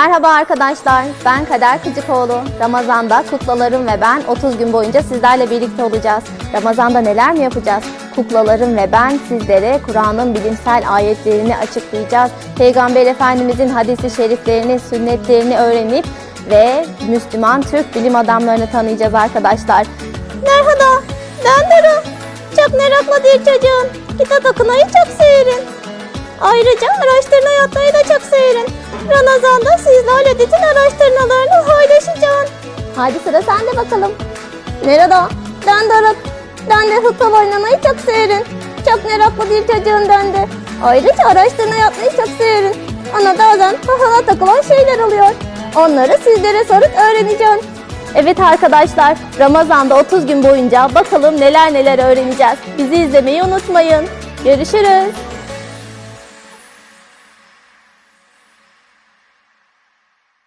Merhaba arkadaşlar, ben Kader Kıcıkoğlu. Ramazan'da kuklalarım ve ben 30 gün boyunca sizlerle birlikte olacağız. Ramazan'da neler mi yapacağız? Kuklalarım ve ben sizlere Kur'an'ın bilimsel ayetlerini açıklayacağız. Peygamber Efendimizin hadisi şeriflerini, sünnetlerini öğrenip ve Müslüman Türk bilim adamlarını tanıyacağız arkadaşlar. Merhaba, ben Duru. Çok meraklı bir çocuğum. Kitap okumayı çok severim. Ayrıca araştırma yapmayı da çok severim. Ramazan'da sizlerle bütün araştırmalarını paylaşacağım. Hadi sıra sende bakalım. Merhaba, ben Doruk. Ben de futbol oynamayı çok severim. Çok meraklı bir çocuğum ben de. Ayrıca araştırma yapmayı çok severim. Ama bazen kafama takılan şeyler oluyor. Onları sizlere sorup öğreneceğim. Evet arkadaşlar, Ramazan'da 30 gün boyunca bakalım neler neler öğreneceğiz. Bizi izlemeyi unutmayın. Görüşürüz.